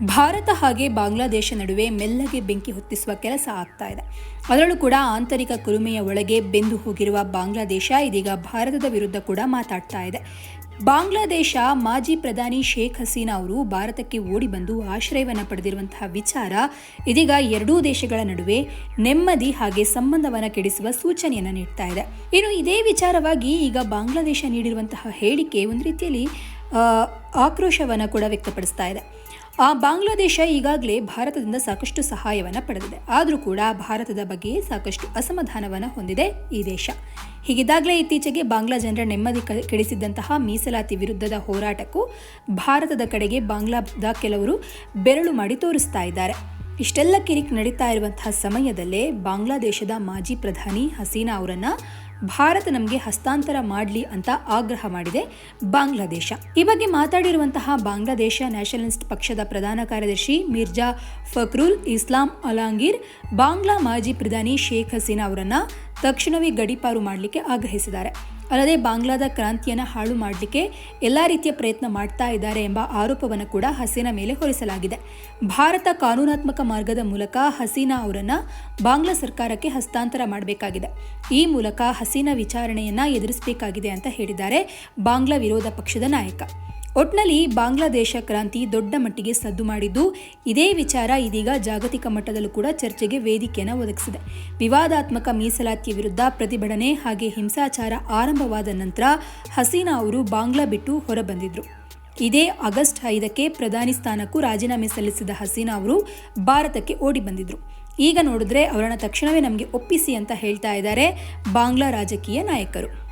ಭಾರತ ಹಾಗೆ ಬಾಂಗ್ಲಾದೇಶ ನಡುವೆ ಮೆಲ್ಲಗೆ ಬೆಂಕಿ ಹೊತ್ತಿಸುವ ಕೆಲಸ ಆಗ್ತಾ ಇದೆ. ಅದರಲ್ಲೂ ಕೂಡ ಆಂತರಿಕ ಕುರುಮೆಯ ಒಳಗೆ ಬೆಂದು ಹೋಗಿರುವ ಬಾಂಗ್ಲಾದೇಶ ಇದೀಗ ಭಾರತದ ವಿರುದ್ಧ ಕೂಡ ಮಾತಾಡ್ತಾ ಇದೆ. ಬಾಂಗ್ಲಾದೇಶ ಮಾಜಿ ಪ್ರಧಾನಿ ಶೇಖ್ ಹಸೀನಾ ಅವರು ಭಾರತಕ್ಕೆ ಓಡಿ ಬಂದು ಆಶ್ರಯವನ್ನು ಪಡೆದಿರುವಂತಹ ವಿಚಾರ ಇದೀಗ ಎರಡೂ ದೇಶಗಳ ನಡುವೆ ನೆಮ್ಮದಿ ಹಾಗೆ ಸಂಬಂಧವನ್ನು ಕೆಡಿಸುವ ಸೂಚನೆಯನ್ನು ನೀಡ್ತಾ ಇದೆ. ಇನ್ನು ಇದೇ ವಿಚಾರವಾಗಿ ಈಗ ಬಾಂಗ್ಲಾದೇಶ ನೀಡಿರುವಂತಹ ಹೇಳಿಕೆ ಒಂದು ರೀತಿಯಲ್ಲಿ ಆಕ್ರೋಶವನ್ನು ಕೂಡ ವ್ಯಕ್ತಪಡಿಸ್ತಾ ಇದೆ. ಆ ಬಾಂಗ್ಲಾದೇಶ ಈಗಾಗಲೇ ಭಾರತದಿಂದ ಸಾಕಷ್ಟು ಸಹಾಯವನ್ನು ಪಡೆದಿದೆ. ಆದರೂ ಕೂಡ ಭಾರತದ ಬಗ್ಗೆ ಸಾಕಷ್ಟು ಅಸಮಾಧಾನವನ್ನು ಹೊಂದಿದೆ ಈ ದೇಶ. ಹೀಗಿದ್ದಾಗಲೇ ಇತ್ತೀಚೆಗೆ ಬಾಂಗ್ಲಾ ಜನರ ನೆಮ್ಮದಿ ಕೆಡಿಸಿದ್ದಂತಹ ಮೀಸಲಾತಿ ವಿರುದ್ಧದ ಹೋರಾಟಕ್ಕೂ ಭಾರತದ ಕಡೆಗೆ ಬಾಂಗ್ಲಾದ ಕೆಲವರು ಬೆರಳು ಮಾಡಿ ತೋರಿಸ್ತಾ ಇದ್ದಾರೆ. ಇಷ್ಟೆಲ್ಲ ಕಿರಿಕ್ ನಡೀತಾ ಇರುವಂತಹ ಸಮಯದಲ್ಲೇ ಬಾಂಗ್ಲಾದೇಶದ ಮಾಜಿ ಪ್ರಧಾನಿ ಹಸೀನಾ ಅವರನ್ನ ಭಾರತ ನಮಗೆ ಹಸ್ತಾಂತರ ಮಾಡಲಿ ಅಂತ ಆಗ್ರಹ ಮಾಡಿದೆ ಬಾಂಗ್ಲಾದೇಶ. ಈ ಬಗ್ಗೆ ಮಾತಾಡಿರುವಂತಹ ಬಾಂಗ್ಲಾದೇಶ ನ್ಯಾಷನಲಿಸ್ಟ್ ಪಕ್ಷದ ಪ್ರಧಾನ ಕಾರ್ಯದರ್ಶಿ ಮಿರ್ಜಾ ಫಕ್ರುಲ್ ಇಸ್ಲಾಂ ಅಲಾಂಗೀರ್, ಬಾಂಗ್ಲಾ ಮಾಜಿ ಪ್ರಧಾನಿ ಶೇಖ್ ಹಸೀನಾ ಅವರನ್ನ ತಕ್ಷಣವೇ ಗಡೀಪಾರು ಮಾಡಲಿಕ್ಕೆ ಆಗ್ರಹಿಸಿದ್ದಾರೆ. ಅಲ್ಲದೆ ಬಾಂಗ್ಲಾದ ಕ್ರಾಂತಿಯನ್ನು ಹಾಳು ಮಾಡಲಿಕ್ಕೆ ಎಲ್ಲ ರೀತಿಯ ಪ್ರಯತ್ನ ಮಾಡ್ತಾ ಇದ್ದಾರೆ ಎಂಬ ಆರೋಪವನ್ನು ಕೂಡ ಹಸೀನಾ ಮೇಲೆ ಹೊರಿಸಲಾಗಿದೆ. ಭಾರತ ಕಾನೂನಾತ್ಮಕ ಮಾರ್ಗದ ಮೂಲಕ ಹಸೀನಾ ಅವರನ್ನು ಬಾಂಗ್ಲಾ ಸರ್ಕಾರಕ್ಕೆ ಹಸ್ತಾಂತರ ಮಾಡಬೇಕಾಗಿದೆ. ಈ ಮೂಲಕ ಹಸೀನಾ ವಿಚಾರಣೆಯನ್ನು ಎದುರಿಸಬೇಕಾಗಿದೆ ಅಂತ ಹೇಳಿದ್ದಾರೆ ಬಾಂಗ್ಲಾ ವಿರೋಧ ಪಕ್ಷದ ನಾಯಕ. ಒಟ್ನಲ್ಲಿ ಬಾಂಗ್ಲಾದೇಶ ಕ್ರಾಂತಿ ದೊಡ್ಡ ಮಟ್ಟಿಗೆ ಸದ್ದು ಮಾಡಿದ್ದು. ಇದೇ ವಿಚಾರ ಇದೀಗ ಜಾಗತಿಕ ಮಟ್ಟದಲ್ಲೂ ಕೂಡ ಚರ್ಚೆಗೆ ವೇದಿಕೆಯನ್ನು ಒದಗಿಸಿದೆ. ವಿವಾದಾತ್ಮಕ ಮೀಸಲಾತಿಯ ವಿರುದ್ಧ ಪ್ರತಿಭಟನೆ ಹಾಗೆ ಹಿಂಸಾಚಾರ ಆರಂಭವಾದ ನಂತರ ಹಸೀನಾ ಅವರು ಬಾಂಗ್ಲಾ ಬಿಟ್ಟು ಹೊರಬಂದಿದ್ರು. ಇದೇ ಆಗಸ್ಟ್ ಐದಕ್ಕೆ ಪ್ರಧಾನಿ ಸ್ಥಾನಕ್ಕೂ ರಾಜೀನಾಮೆ ಸಲ್ಲಿಸಿದ ಹಸೀನಾ ಅವರು ಭಾರತಕ್ಕೆ ಓಡಿ ಬಂದಿದ್ರು ಈಗ ನೋಡಿದ್ರೆ ಅವರನ್ನು ತಕ್ಷಣವೇ ನಮಗೆ ಒಪ್ಪಿಸಿ ಅಂತ ಹೇಳ್ತಾ ಇದ್ದಾರೆ ಬಾಂಗ್ಲಾ ರಾಜಕೀಯ ನಾಯಕರು.